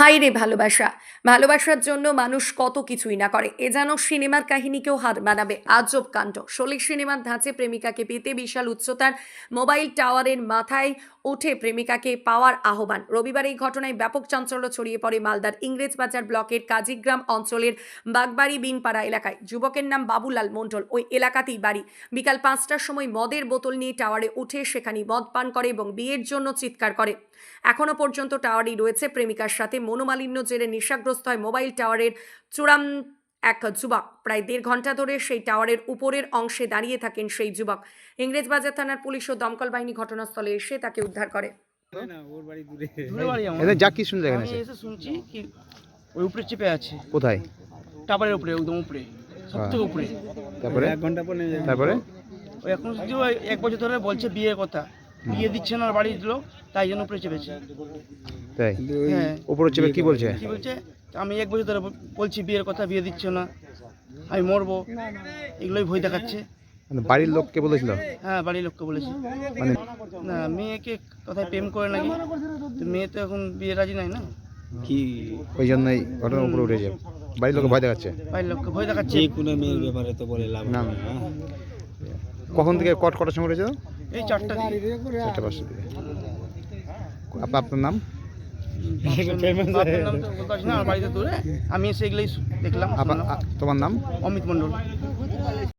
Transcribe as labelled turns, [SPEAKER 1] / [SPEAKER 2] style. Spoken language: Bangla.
[SPEAKER 1] হাই রে ভালোবাসা। ভালোবাসার জন্য মানুষ কত কিছুই না করে। এ যেন সিনেমার কাহিনীকেও হার মানাবে আজব কাণ্ড। শোলিক সিনেমার ধাঁচে প্রেমিকাকে পেতে বিশাল উচ্চতার মোবাইল টাওয়ারের মাথায় উঠে প্রেমিকাকে পাওয়ার আহ্বান। রবিবার এই ঘটনায় ব্যাপক চাঞ্চল্য ছড়িয়ে পড়ে মালদার ইংরেজবাজার ব্লকের কাজীগ্রাম অঞ্চলের বাগবাড়ি বিনপাড়া এলাকায়। যুবকের নাম বাবুলাল মণ্ডল। ওই এলাকাতেই বাড়ি। বিকাল পাঁচটার সময় মদের বোতল নিয়ে টাওয়ারে উঠে সেখানে মদ পান করে এবং বিয়ের জন্য চিৎকার করে। এখনও পর্যন্ত টাওয়ারই রয়েছে প্রেমিকার সাথে মনোমালিন্য জেরে নেশাগ্রস্ত হয় মোবাইল টাওয়ারের চূড়াম এক যুবক। প্রায় দেড় ঘণ্টা ধরে সেই টাওয়ারের উপরের অংশে দাঁড়িয়ে থাকেন সেই যুবক। ইংরেজবাজার থানার পুলিশ ও দমকল বাহিনী ঘটনাস্থলে এসে তাকে উদ্ধার করে।
[SPEAKER 2] দূরে। বাড়ি আমার।
[SPEAKER 3] এদের যা কি শুনতে এখানে এসে?
[SPEAKER 2] এসে শুনছি কি ওই উপরে চেপে আছে।
[SPEAKER 3] কোথায়?
[SPEAKER 2] টাবারের উপরে একদম উপরে সব উপরে।
[SPEAKER 3] তারপরে? তারপরে?
[SPEAKER 2] ওই এখন শুধু এক বছর ধরে বলছে বিয়ের কথা। বিয়ে দিচ্ছে না বাড়ির লোক তাই জন্য উপরে চেপেছে।
[SPEAKER 3] তাই?
[SPEAKER 2] হ্যাঁ।
[SPEAKER 3] উপরে চেপে কি বলছে?
[SPEAKER 2] কি বলছে? আমি এক বছর ধরে বলছি বিয়ের কথা বিয়ে দিচ্ছ না আমি মরবো। এগুলোই ভয় দেখাচ্ছে।
[SPEAKER 3] মানে বাড়ির লোককে বলেছিল?
[SPEAKER 2] হ্যাঁ বাড়ির লোককে বলেছি।
[SPEAKER 3] মানে
[SPEAKER 2] না মেয়েকে কোথায় প্রেম করে নাকি? তো মেয়ে তো এখন বিয়ে রাজি নাই না?
[SPEAKER 4] কি?
[SPEAKER 3] ওই জন্যই ঘটনার উপরে উঠে যায় বাড়ির লোকে ভয় দেখাচ্ছে?
[SPEAKER 2] বাড়ির লোককে ভয় দেখাচ্ছে।
[SPEAKER 4] কোনো মেয়ের ব্যাপারে তো বলে লাভ
[SPEAKER 3] না। কখন থেকে কট কটার সময় উঠেছিল
[SPEAKER 2] এই চারটা।
[SPEAKER 3] চারটে দিকে আপনার নাম?
[SPEAKER 2] আমি এসে এগুলোই দেখলাম
[SPEAKER 3] তোমার নাম?
[SPEAKER 2] অমিত মণ্ডল।